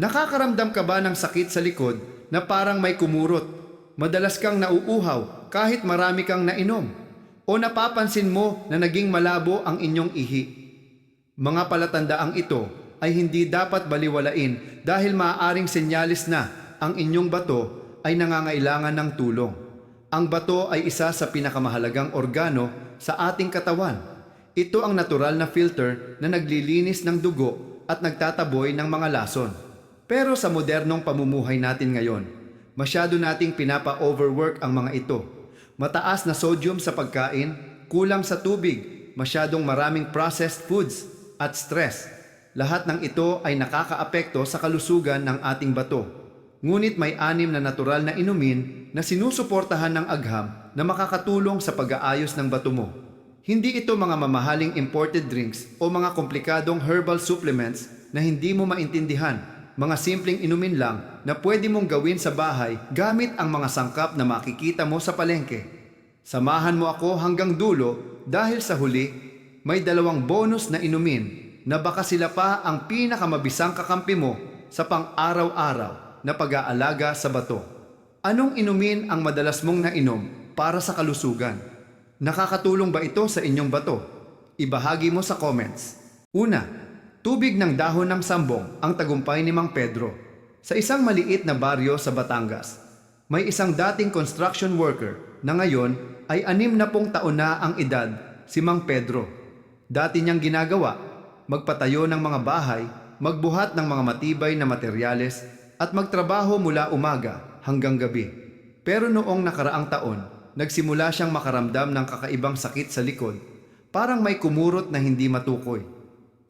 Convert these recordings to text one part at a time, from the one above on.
Nakakaramdam ka ba ng sakit sa likod na parang may kumurot? Madalas kang nauuhaw kahit marami kang nainom? O napapansin mo na naging malabo ang inyong ihi? Mga palatandaang ito ay hindi dapat baliwalain dahil maaaring senyalis na ang inyong bato ay nangangailangan ng tulong. Ang bato ay isa sa pinakamahalagang organo sa ating katawan. Ito ang natural na filter na naglilinis ng dugo at nagtataboy ng mga lason. Pero sa modernong pamumuhay natin ngayon, masyado nating pinapa-overwork ang mga ito. Mataas na sodium sa pagkain, kulang sa tubig, masyadong maraming processed foods, at stress. Lahat ng ito ay nakakaapekto sa kalusugan ng ating bato. Ngunit may anim na natural na inumin na sinusuportahan ng agham na makakatulong sa pag-aayos ng bato mo. Hindi ito mga mamahaling imported drinks o mga komplikadong herbal supplements na hindi mo maintindihan. Mga simpleng inumin lang na pwede mong gawin sa bahay gamit ang mga sangkap na makikita mo sa palengke. Samahan mo ako hanggang dulo dahil sa huli, may dalawang bonus na inumin na baka sila pa ang pinakamabisang kakampi mo sa pang-araw-araw na pag-aalaga sa bato. Anong inumin ang madalas mong nainom para sa kalusugan? Nakakatulong ba ito sa inyong bato? Ibahagi mo sa comments. Una, tubig ng dahon ng sambong ang tagumpay ni Mang Pedro. Sa isang maliit na baryo sa Batangas, may isang dating construction worker na ngayon ay anim na pong taon na ang edad, si Mang Pedro. Dati niyang ginagawa, magpatayo ng mga bahay, magbuhat ng mga matibay na materyales, at magtrabaho mula umaga hanggang gabi. Pero noong nakaraang taon, nagsimula siyang makaramdam ng kakaibang sakit sa likod, parang may kumurot na hindi matukoy.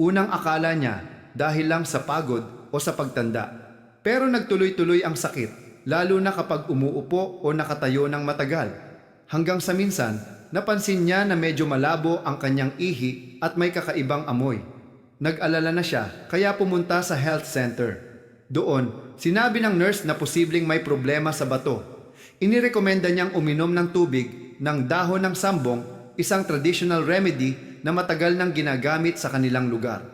Unang akala niya dahil lang sa pagod o sa pagtanda. Pero nagtuloy-tuloy ang sakit, lalo na kapag umuupo o nakatayo ng matagal. Hanggang sa minsan, napansin niya na medyo malabo ang kanyang ihi at may kakaibang amoy. Nag-alala na siya kaya pumunta sa health center. Doon, sinabi ng nurse na posibleng may problema sa bato. Inirekomenda niyang uminom ng tubig ng dahon ng sambong, isang traditional remedy na matagal nang ginagamit sa kanilang lugar.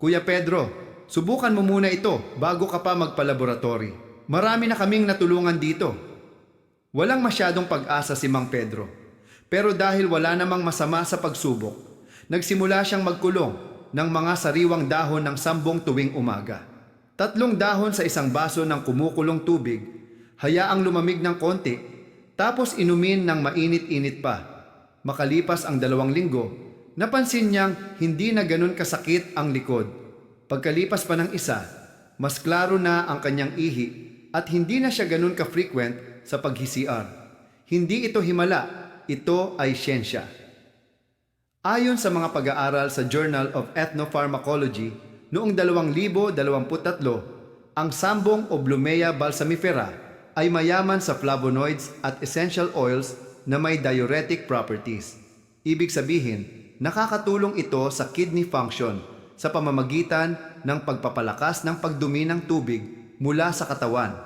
Kuya Pedro, subukan mo muna ito bago ka pa magpalaboratory. Marami na kaming natulungan dito. Walang masyadong pag-asa si Mang Pedro. Pero dahil wala namang masama sa pagsubok, nagsimula siyang magkulong ng mga sariwang dahon ng sambong tuwing umaga. Tatlong dahon sa isang baso ng kumukulong tubig, hayaang lumamig ng konti, tapos inumin ng mainit-init pa. Makalipas ang dalawang linggo, napansin niyang hindi na ganun kasakit ang likod. Pagkalipas pa ng isa, mas klaro na ang kanyang ihi at hindi na siya ganun ka-frequent sa pag-CR. Hindi ito himala, ito ay siyensya. Ayon sa mga pag-aaral sa Journal of Ethnopharmacology, noong 2023, ang sambong o Blumea balsamifera ay mayaman sa flavonoids at essential oils na may diuretic properties. Ibig sabihin, nakakatulong ito sa kidney function sa pamamagitan ng pagpapalakas ng pagdumi ng tubig mula sa katawan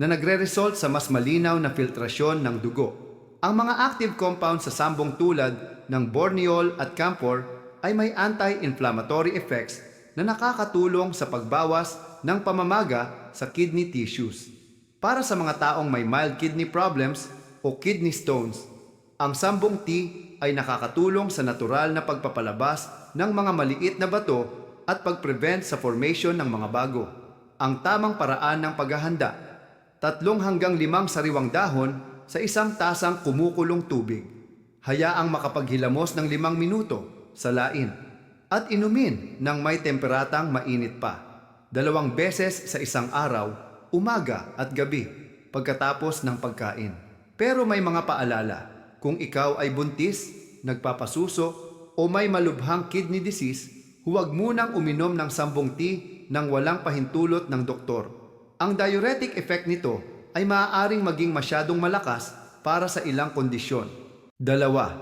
na nagre-result sa mas malinaw na filtrasyon ng dugo. Ang mga active compounds sa sambong tulad ng borneol at camphor ay may anti-inflammatory effects na nakakatulong sa pagbawas ng pamamaga sa kidney tissues. Para sa mga taong may mild kidney problems o kidney stones, ang sambong tea ay nakakatulong sa natural na pagpapalabas ng mga maliit na bato at pag-prevent sa formation ng mga bago. Ang tamang paraan ng paghahanda, tatlong hanggang limang sariwang dahon sa isang tasang kumukulong tubig. Hayaang makapaghilamos ng limang minuto sa lain at inumin ng may temperatang mainit pa. Dalawang beses sa isang araw, umaga at gabi, pagkatapos ng pagkain. Pero may mga paalala, kung ikaw ay buntis, nagpapasuso, o may malubhang kidney disease, huwag munang uminom ng sambong tea nang walang pahintulot ng doktor. Ang diuretic effect nito ay maaaring maging masyadong malakas para sa ilang kondisyon. Dalawa,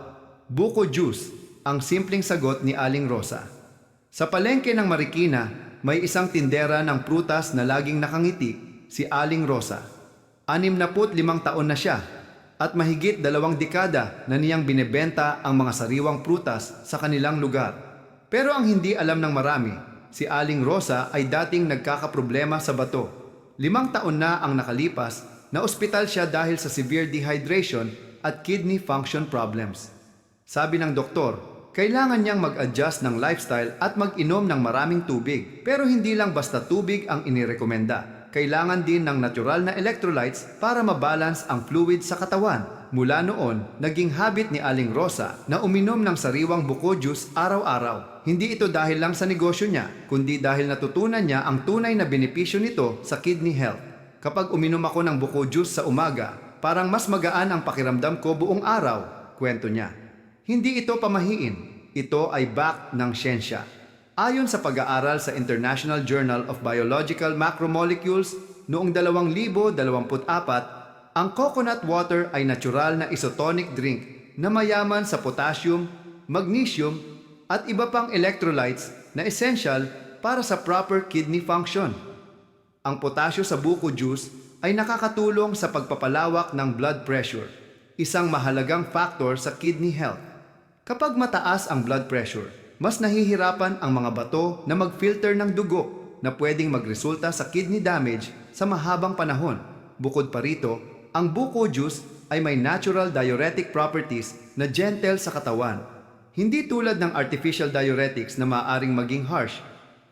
buko juice, ang simpleng sagot ni Aling Rosa. Sa palengke ng Marikina, may isang tindera ng prutas na laging nakangiti, si Aling Rosa. Anim na put limang taon na siya at mahigit dalawang dekada na niyang binebenta ang mga sariwang prutas sa kanilang lugar. Pero ang hindi alam ng marami, Si Aling Rosa ay dating nagkakaproblema sa bato. Limang taon na ang nakalipas na ospital siya dahil sa severe dehydration at kidney function problems. Sabi ng doktor, kailangan niyang mag-adjust ng lifestyle at mag-inom ng maraming tubig. Pero hindi lang basta tubig ang inirekomenda. Kailangan din ng natural na electrolytes para mabalance ang fluid sa katawan. Mula noon, naging habit ni Aling Rosa na uminom ng sariwang buko juice araw-araw. Hindi ito dahil lang sa negosyo niya, kundi dahil natutunan niya ang tunay na benepisyo nito sa kidney health. Kapag uminom ako ng buko juice sa umaga, parang mas magaan ang pakiramdam ko buong araw, kwento niya. Hindi ito pamahiin, ito ay back ng siyensya. Ayon sa pag-aaral sa International Journal of Biological Macromolecules noong 2024, ang coconut water ay natural na isotonic drink na mayaman sa potassium, magnesium, at iba pang electrolytes na essential para sa proper kidney function. Ang potasyo sa buko juice ay nakakatulong sa pagpapalawak ng blood pressure, isang mahalagang factor sa kidney health. Kapag mataas ang blood pressure, mas nahihirapan ang mga bato na mag-filter ng dugo na pwedeng magresulta sa kidney damage sa mahabang panahon. Bukod pa rito, ang buko juice ay may natural diuretic properties na gentle sa katawan. Hindi tulad ng artificial diuretics na maaaring maging harsh.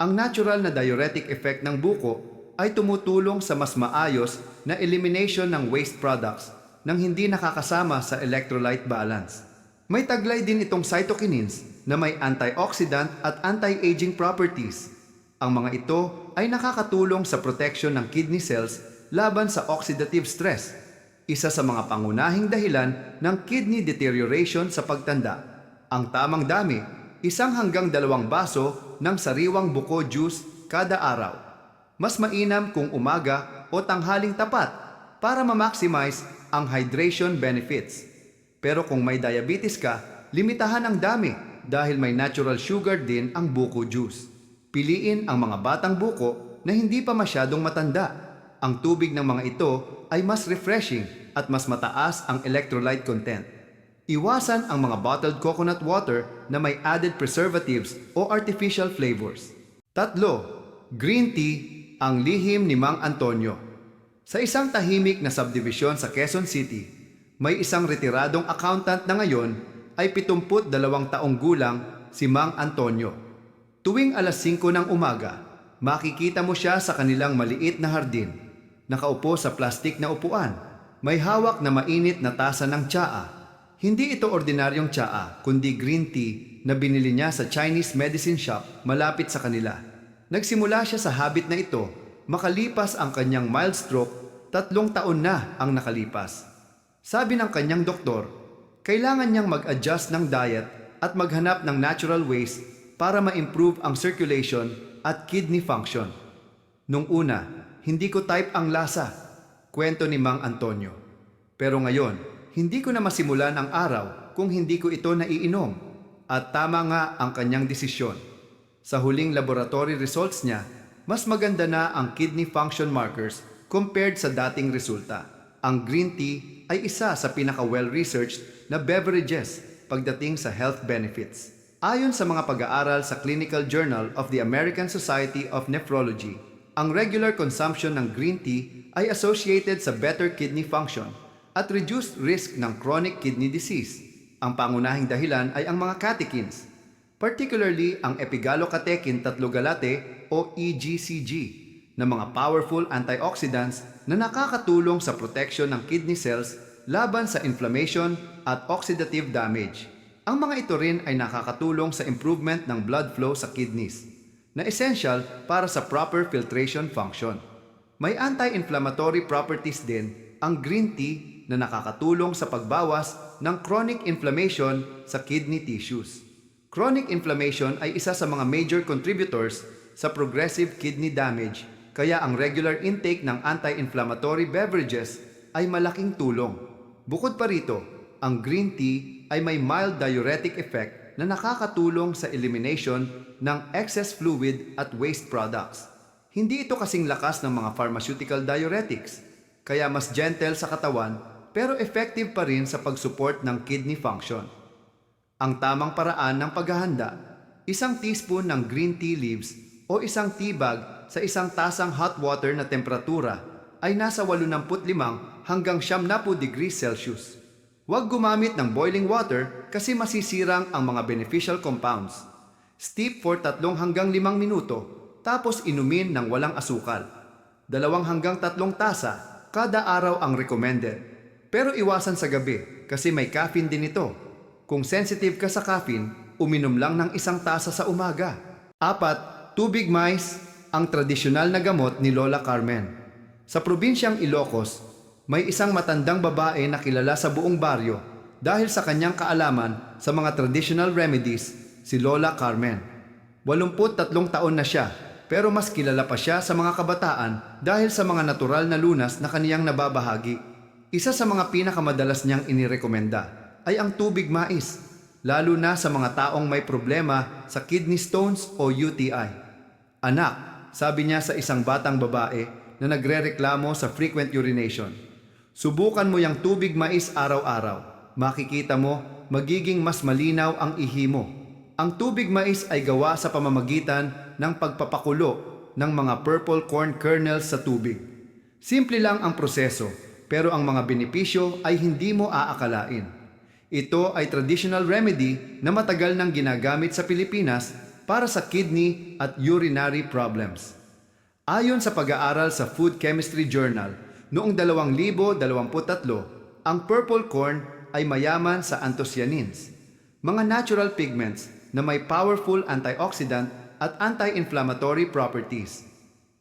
Ang natural na diuretic effect ng buko ay tumutulong sa mas maayos na elimination ng waste products nang hindi nakakasama sa electrolyte balance. May taglay din itong cytokinins na may antioxidant at anti-aging properties. Ang mga ito ay nakakatulong sa protection ng kidney cells laban sa oxidative stress, isa sa mga pangunahing dahilan ng kidney deterioration sa pagtanda. Ang tamang dami, isang hanggang dalawang baso ng sariwang buko juice kada araw. Mas mainam kung umaga o tanghaling tapat para ma-maximize ang hydration benefits. Pero kung may diabetes ka, limitahan ang dami dahil may natural sugar din ang buko juice. Piliin ang mga batang buko na hindi pa masyadong matanda. Ang tubig ng mga ito ay mas refreshing at mas mataas ang electrolyte content. Iwasan ang mga bottled coconut water na may added preservatives o artificial flavors. Tatlo, green tea ang lihim ni Mang Antonio. Sa isang tahimik na subdivision sa Quezon City, may isang retiradong accountant na ngayon ay 72 taong gulang si Mang Antonio. Tuwing alas 5 ng umaga, makikita mo siya sa kanilang maliit na hardin. Nakaupo sa plastik na upuan, may hawak na mainit na tasa ng tsaa. Hindi ito ordinaryong tsaa, kundi green tea na binili niya sa Chinese medicine shop malapit sa kanila. Nagsimula siya sa habit na ito, makalipas ang kanyang mild stroke, tatlong taon na ang nakalipas. Sabi ng kanyang doktor, kailangan niyang mag-adjust ng diet at maghanap ng natural ways para ma-improve ang circulation at kidney function. Nung una, hindi ko type ang lasa, kwento ni Mang Antonio. Pero ngayon, hindi ko na masimulan ang araw kung hindi ko ito naiinom. At tama nga ang kanyang desisyon. Sa huling laboratory results niya, mas maganda na ang kidney function markers compared sa dating resulta. Ang green tea ay isa sa pinaka-well-researched na beverages pagdating sa health benefits. Ayon sa mga pag-aaral sa Clinical Journal of the American Society of Nephrology, ang regular consumption ng green tea ay associated sa better kidney function at reduced risk ng chronic kidney disease. Ang pangunahing dahilan ay ang mga catechins, particularly ang epigallocatechin tatlogallate o EGCG, na mga powerful antioxidants na nakakatulong sa protection ng kidney cells laban sa inflammation at oxidative damage. Ang mga ito rin ay nakakatulong sa improvement ng blood flow sa kidneys, na essential para sa proper filtration function. May anti-inflammatory properties din ang green tea na nakakatulong sa pagbawas ng chronic inflammation sa kidney tissues. Chronic inflammation ay isa sa mga major contributors sa progressive kidney damage, kaya ang regular intake ng anti-inflammatory beverages ay malaking tulong. Bukod pa rito, ang green tea ay may mild diuretic effect na nakakatulong sa elimination ng excess fluid at waste products. Hindi ito kasing lakas ng mga pharmaceutical diuretics, kaya mas gentle sa katawan pero effective pa rin sa pag-support ng kidney function. Ang tamang paraan ng paghahanda, isang teaspoon ng green tea leaves o isang tibag sa isang tasang hot water na temperatura ay nasa 85 hanggang 70 degrees Celsius. Huwag gumamit ng boiling water kasi masisirang ang mga beneficial compounds. Steep for 3 hanggang 5 minuto tapos inumin ng walang asukal. Dalawang hanggang tatlong tasa kada araw ang recommended. Pero iwasan sa gabi kasi may caffeine din ito. Kung sensitive ka sa caffeine, uminom lang ng isang tasa sa umaga. Apat, tubig mais, ang tradisyonal na gamot ni Lola Carmen. Sa probinsyang Ilocos, may isang matandang babae na kilala sa buong baryo dahil sa kanyang kaalaman sa mga traditional remedies, si Lola Carmen. 83 taon na siya, pero mas kilala pa siya sa mga kabataan dahil sa mga natural na lunas na kaniyang nababahagi. Isa sa mga pinakamadalas niyang inirekomenda ay ang tubig mais, lalo na sa mga taong may problema sa kidney stones o UTI. Anak, sabi niya sa isang batang babae na nagrereklamo sa frequent urination. Subukan mo yung tubig mais araw-araw. Makikita mo, magiging mas malinaw ang ihi mo. Ang tubig mais ay gawa sa pamamagitan ng pagpapakulo ng mga purple corn kernels sa tubig. Simple lang ang proseso, pero ang mga benepisyo ay hindi mo aakalain. Ito ay traditional remedy na matagal nang ginagamit sa Pilipinas para sa kidney at urinary problems. Ayon sa pag-aaral sa Food Chemistry Journal, noong 2023, ang purple corn ay mayaman sa anthocyanins, mga natural pigments na may powerful antioxidant at anti-inflammatory properties.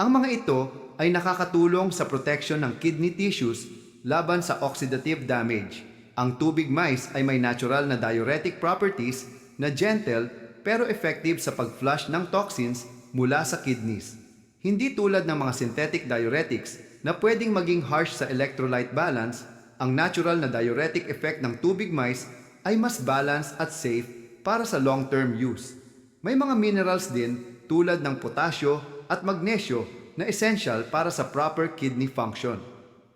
Ang mga ito ay nakakatulong sa protection ng kidney tissues laban sa oxidative damage. Ang tubig mais ay may natural na diuretic properties na gentle pero effective sa pag-flush ng toxins mula sa kidneys. Hindi tulad ng mga synthetic diuretics na pwedeng maging harsh sa electrolyte balance, ang natural na diuretic effect ng tubig mais ay mas balanced at safe para sa long-term use. May mga minerals din tulad ng potasyo at magnesyo na essential para sa proper kidney function.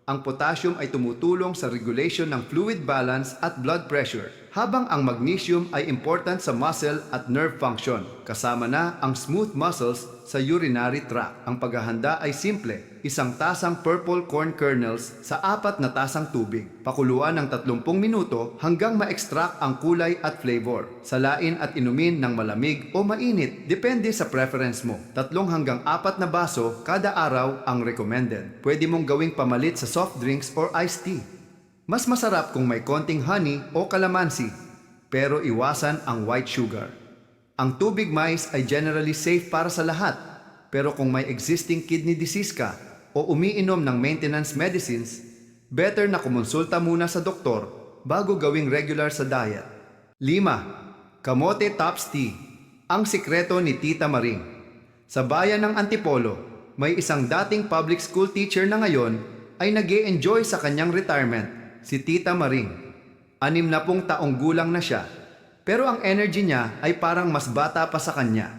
Ang potassium ay tumutulong sa regulation ng fluid balance at blood pressure, habang ang magnesium ay important sa muscle at nerve function, kasama na ang smooth muscles sa urinary tract. Ang paghahanda ay simple, isang tasang purple corn kernels sa apat na tasang tubig. Pakuluan ng 30 minuto hanggang ma-extract ang kulay at flavor. Salain at inumin ng malamig o mainit, depende sa preference mo. Tatlong hanggang apat na baso kada araw ang recommended. Pwede mong gawing pamalit sa soft drinks or iced tea. Mas masarap kung may konting honey o kalamansi, pero iwasan ang white sugar. Ang tubig mais ay generally safe para sa lahat, pero kung may existing kidney disease ka o umiinom ng maintenance medicines, better na kumonsulta muna sa doktor bago gawing regular sa diet. 5. Kamote Tops Tea Ang sikreto ni Tita Maring Sa bayan ng Antipolo, may isang dating public school teacher na ngayon ay nag enjoy sa kanyang retirement, si Tita Maring. Anim na pong taong gulang na siya, pero ang energy niya ay parang mas bata pa sa kanya.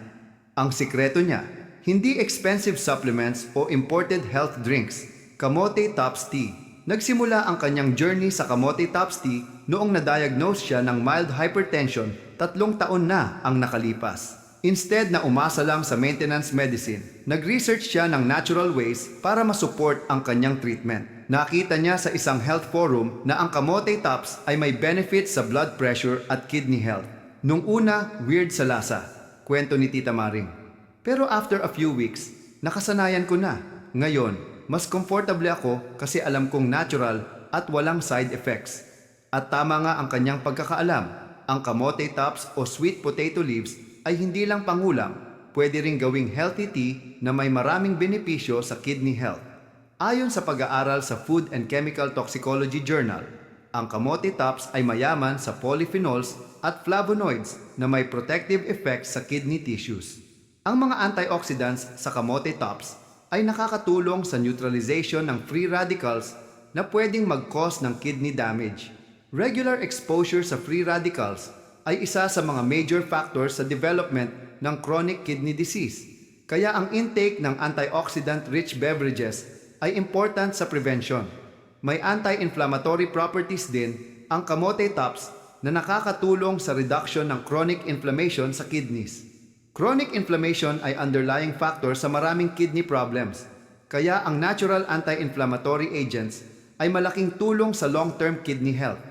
Ang sikreto niya, hindi expensive supplements o imported health drinks, Kamote Tops Tea. Nagsimula ang kanyang journey sa Kamote Tops Tea noong na-diagnose siya ng mild hypertension tatlong taon na ang nakalipas. Instead na umasa lang sa maintenance medicine, nag-research siya ng natural ways para masupport ang kanyang treatment. Nakita niya sa isang health forum na ang kamote tops ay may benefits sa blood pressure at kidney health. Nung una, weird sa lasa, kwento ni Tita Maring. Pero after a few weeks, nakasanayan ko na. Ngayon, mas comfortable ako kasi alam kong natural at walang side effects. At tama nga ang kanyang pagkakaalam, ang kamote tops o sweet potato leaves ay hindi lang pangulam, pwede ring gawing healthy tea na may maraming benepisyo sa kidney health. Ayon sa pag-aaral sa Food and Chemical Toxicology Journal, ang kamote tops ay mayaman sa polyphenols at flavonoids na may protective effects sa kidney tissues. Ang mga antioxidants sa kamote tops ay nakakatulong sa neutralization ng free radicals na pwedeng mag-cause ng kidney damage. Regular exposure sa free radicals ay isa sa mga major factors sa development ng chronic kidney disease. Kaya ang intake ng antioxidant-rich beverages ay important sa prevention. May anti-inflammatory properties din ang kamote tops na nakakatulong sa reduction ng chronic inflammation sa kidneys. Chronic inflammation ay underlying factor sa maraming kidney problems. Kaya ang natural anti-inflammatory agents ay malaking tulong sa long-term kidney health.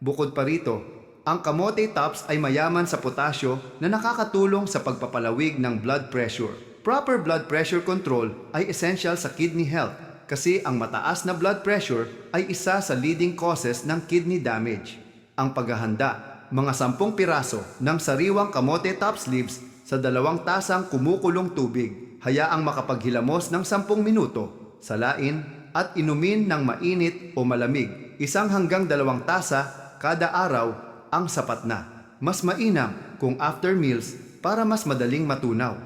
Bukod pa rito, ang kamote tops ay mayaman sa potasyo na nakakatulong sa pagpapalawig ng blood pressure. Proper blood pressure control ay essential sa kidney health kasi ang mataas na blood pressure ay isa sa leading causes ng kidney damage. Ang paghahanda, mga sampung piraso ng sariwang kamote tops leaves sa dalawang tasang kumukulong tubig, hayaang makapaghilamos ng sampung minuto, salain at inumin ng mainit o malamig. Isang hanggang dalawang tasa kada araw ang sapat na. Mas mainam kung after meals para mas madaling matunaw.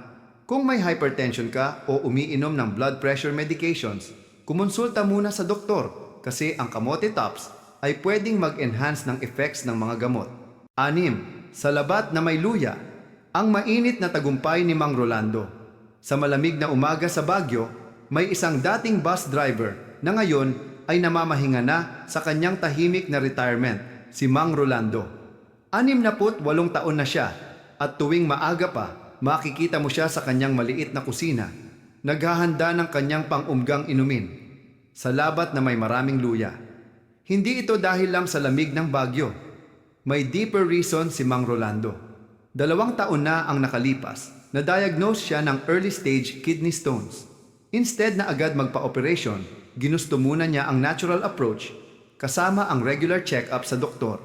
Kung may hypertension ka o umiinom ng blood pressure medications, kumonsulta muna sa doktor kasi ang kamote tops ay pwedeng mag-enhance ng effects ng mga gamot. Anim, sa labat na may luya, ang mainit na tagumpay ni Mang Rolando. Sa malamig na umaga sa Baguio, may isang dating bus driver na ngayon ay namamahinga na sa kanyang tahimik na retirement, si Mang Rolando. Anim na put walong taon na siya at tuwing maaga pa, makikita mo siya sa kanyang maliit na kusina, naghahanda ng kanyang pang-umgang inumin, sa labat na may maraming luya. Hindi ito dahil lang sa lamig ng Baguio. May deeper reason si Mang Rolando. Dalawang taon na ang nakalipas, na-diagnose siya ng early stage kidney stones. Instead na agad magpa-operation, ginusto muna niya ang natural approach kasama ang regular check-up sa doktor.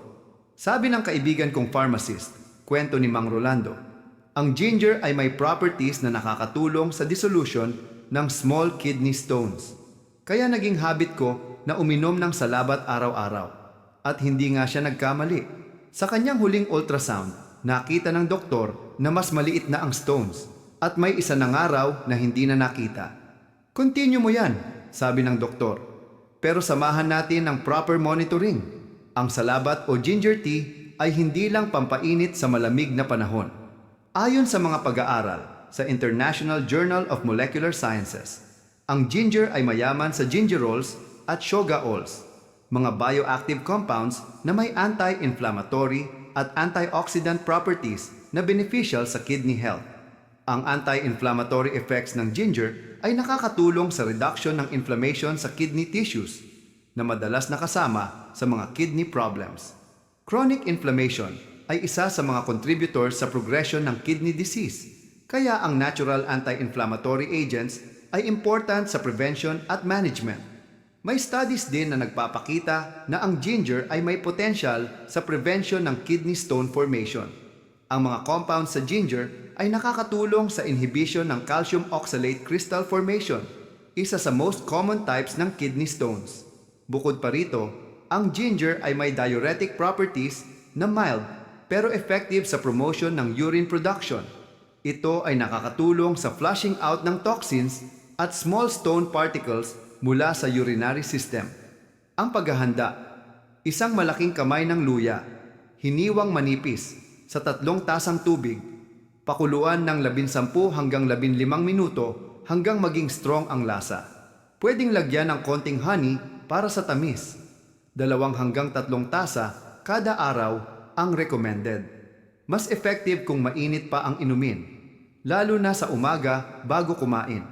Sabi ng kaibigan kong pharmacist, kwento ni Mang Rolando, ang ginger ay may properties na nakakatulong sa dissolution ng small kidney stones. Kaya naging habit ko na uminom ng salabat araw-araw. At hindi nga siya nagkamali. Sa kanyang huling ultrasound, nakita ng doktor na mas maliit na ang stones at may isa na nga raw na hindi na nakita. Continue mo yan, sabi ng doktor. Pero samahan natin ng proper monitoring. Ang salabat o ginger tea ay hindi lang pampainit sa malamig na panahon. Ayon sa mga pag-aaral sa International Journal of Molecular Sciences, ang ginger ay mayaman sa gingerols at shogaols, mga bioactive compounds na may anti-inflammatory at antioxidant properties na beneficial sa kidney health. Ang anti-inflammatory effects ng ginger ay nakakatulong sa reduction ng inflammation sa kidney tissues na madalas nakasama sa mga kidney problems. Chronic inflammation ay isa sa mga contributors sa progression ng kidney disease, kaya ang natural anti-inflammatory agents ay important sa prevention at management. May studies din na nagpapakita na ang ginger ay may potential sa prevention ng kidney stone formation. Ang mga compounds sa ginger ay nakakatulong sa inhibition ng calcium oxalate crystal formation, isa sa most common types ng kidney stones. Bukod pa rito, ang ginger ay may diuretic properties na mild pero effective sa promotion ng urine production. Ito ay nakakatulong sa flushing out ng toxins at small stone particles mula sa urinary system. Ang paghahanda, isang malaking kamay ng luya, hiniwang manipis sa tatlong tasang tubig, pakuluan ng 11 hanggang 15 minuto hanggang maging strong ang lasa. Pwedeng lagyan ng konting honey para sa tamis. Dalawang hanggang tatlong tasa kada araw ang recommended. Mas effective kung mainit pa ang inumin, lalo na sa umaga bago kumain.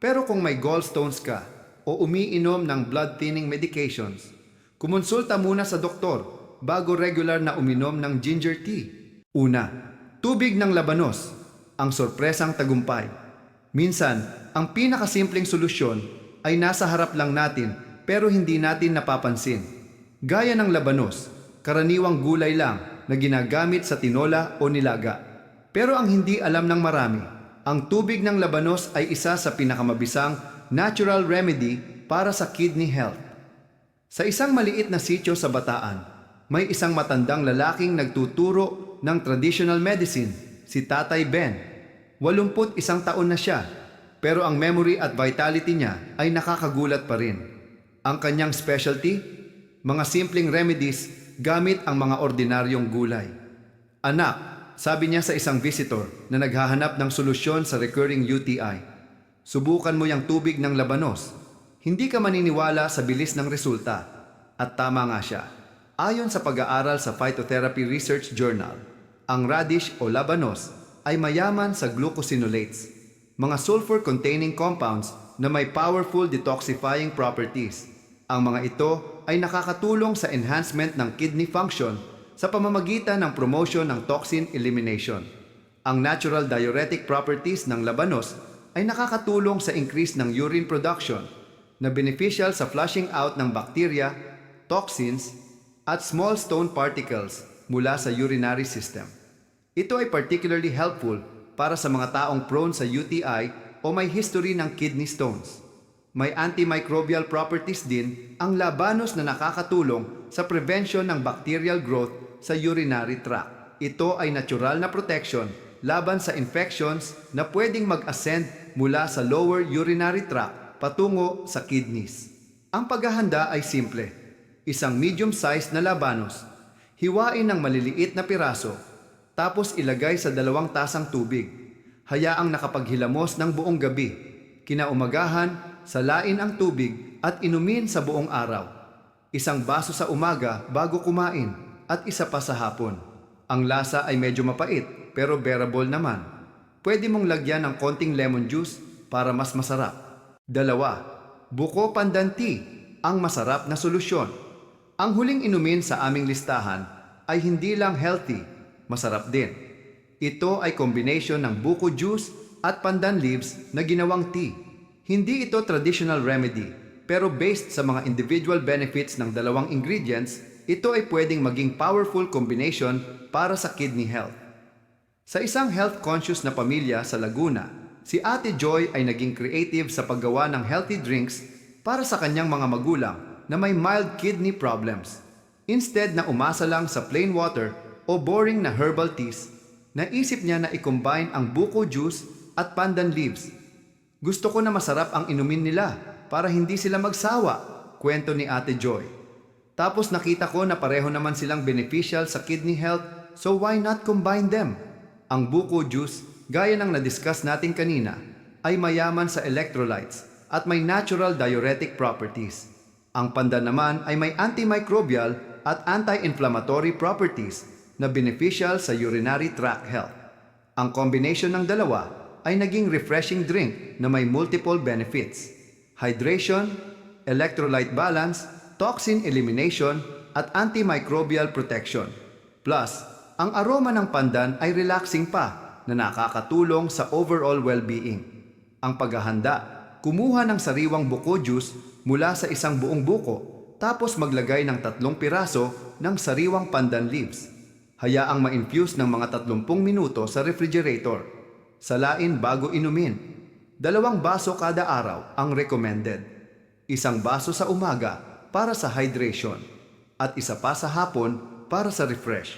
Pero kung may gallstones ka o umiinom ng blood thinning medications, kumonsulta muna sa doktor bago regular na uminom ng ginger tea. Una, tubig ng labanos, ang sorpresang tagumpay. Minsan, ang pinakasimpleng solusyon ay nasa harap lang natin pero hindi natin napapansin. Gaya ng labanos, karaniwang gulay lang na ginagamit sa tinola o nilaga. Pero ang hindi alam ng marami, ang tubig ng labanos ay isa sa pinakamabisang natural remedy para sa kidney health. Sa isang maliit na sityo sa Bataan, may isang matandang lalaking nagtuturo ng traditional medicine, si Tatay Ben. 81 isang taon na siya, pero ang memory at vitality niya ay nakakagulat pa rin. Ang kanyang specialty, mga simpleng remedies gamit ang mga ordinaryong gulay. Anak, sabi niya sa isang visitor na naghahanap ng solusyon sa recurring UTI, subukan mo yung tubig ng labanos. Hindi ka maniniwala sa bilis ng resulta. At tama nga siya. Ayon sa pag-aaral sa Phytotherapy Research Journal, ang radish o labanos ay mayaman sa glucosinolates, mga sulfur-containing compounds na may powerful detoxifying properties. Ang mga ito ay nakakatulong sa enhancement ng kidney function sa pamamagitan ng promotion ng toxin elimination. Ang natural diuretic properties ng labanos ay nakakatulong sa increase ng urine production na beneficial sa flushing out ng bacteria, toxins, at small stone particles mula sa urinary system. Ito ay particularly helpful para sa mga taong prone sa UTI o may history ng kidney stones. May antimicrobial properties din ang labanos na nakakatulong sa prevention ng bacterial growth sa urinary tract. Ito ay natural na protection laban sa infections na pwedeng mag-ascend mula sa lower urinary tract patungo sa kidneys. Ang paghahanda ay simple. Isang medium-sized na labanos. Hiwain ng maliliit na piraso, tapos ilagay sa dalawang tasang tubig. Hayaang nakapaghilamos ng buong gabi. Kinaumagahan, salain ang tubig at inumin sa buong araw. Isang baso sa umaga bago kumain at isa pa sa hapon. Ang lasa ay medyo mapait pero bearable naman. Pwede mong lagyan ng konting lemon juice para mas masarap. Dalawa, buko pandan tea, ang masarap na solusyon. Ang huling inumin sa aming listahan ay hindi lang healthy, masarap din. Ito ay combination ng buko juice at pandan leaves na ginawang tea. Hindi ito traditional remedy, pero based sa mga individual benefits ng dalawang ingredients, ito ay pwedeng maging powerful combination para sa kidney health. Sa isang health-conscious na pamilya sa Laguna, si Ate Joy ay naging creative sa paggawa ng healthy drinks para sa kanyang mga magulang na may mild kidney problems. Instead na umasa lang sa plain water o boring na herbal teas, naisip niya na i-combine ang buko juice at pandan leaves. Gusto ko na masarap ang inumin nila para hindi sila magsawa, kwento ni Ate Joy. Tapos nakita ko na pareho naman silang beneficial sa kidney health, so why not combine them? Ang buko juice, gaya ng na-discuss natin kanina, ay mayaman sa electrolytes at may natural diuretic properties. Ang pandan naman ay may antimicrobial at anti-inflammatory properties na beneficial sa urinary tract health. Ang combination ng dalawa ay naging refreshing drink na may multiple benefits. Hydration, electrolyte balance, toxin elimination, at antimicrobial protection. Plus, ang aroma ng pandan ay relaxing pa na nakakatulong sa overall well-being. Ang paghahanda, kumuha ng sariwang buko juice mula sa isang buong buko tapos maglagay ng tatlong piraso ng sariwang pandan leaves. Hayaang ma-infuse ng mga 30 minuto sa refrigerator. Salain bago inumin. Dalawang baso kada araw ang recommended. Isang baso sa umaga para sa hydration at isa pa sa hapon para sa refresh.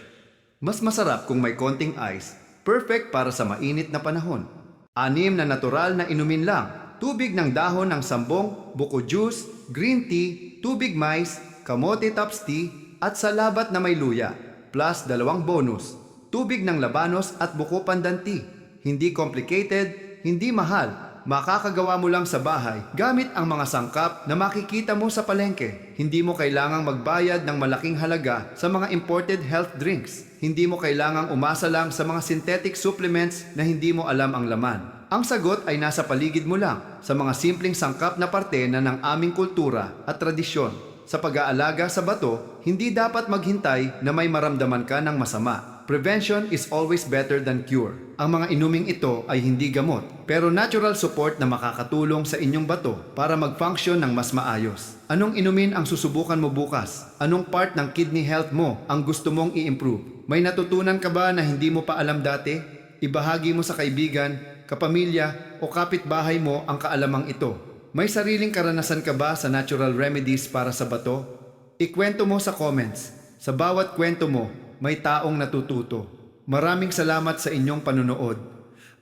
Mas masarap kung may konting ice, perfect para sa mainit na panahon. Anim na natural na inumin lang, tubig ng dahon ng sambong, buko juice, green tea, tubig mais, kamote tops tea, at salabat na may luya, plus dalawang bonus, tubig ng labanos at buko pandan tea. Hindi complicated, hindi mahal, makakagawa mo lang sa bahay gamit ang mga sangkap na makikita mo sa palengke. Hindi mo kailangang magbayad ng malaking halaga sa mga imported health drinks. Hindi mo kailangang umasa lang sa mga synthetic supplements na hindi mo alam ang laman. Ang sagot ay nasa paligid mo lang sa mga simpleng sangkap na parte na ng aming kultura at tradisyon. Sa pag-aalaga sa bato, hindi dapat maghintay na may maramdaman ka ng masama. Prevention is always better than cure. Ang mga inuming ito ay hindi gamot, pero natural support na makakatulong sa inyong bato para mag-function ng mas maayos. Anong inumin ang susubukan mo bukas? Anong part ng kidney health mo ang gusto mong i-improve? May natutunan ka ba na hindi mo pa alam dati? Ibahagi mo sa kaibigan, kapamilya o kapitbahay mo ang kaalamang ito. May sariling karanasan ka ba sa natural remedies para sa bato? Ikwento mo sa comments. Sa bawat kwento mo, may taong natututo. Maraming salamat sa inyong panunood.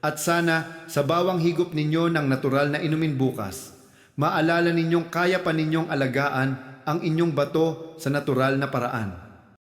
At sana sa bawang higop ninyo ng natural na inumin bukas, maalala ninyong kaya pa ninyong alagaan ang inyong bato sa natural na paraan.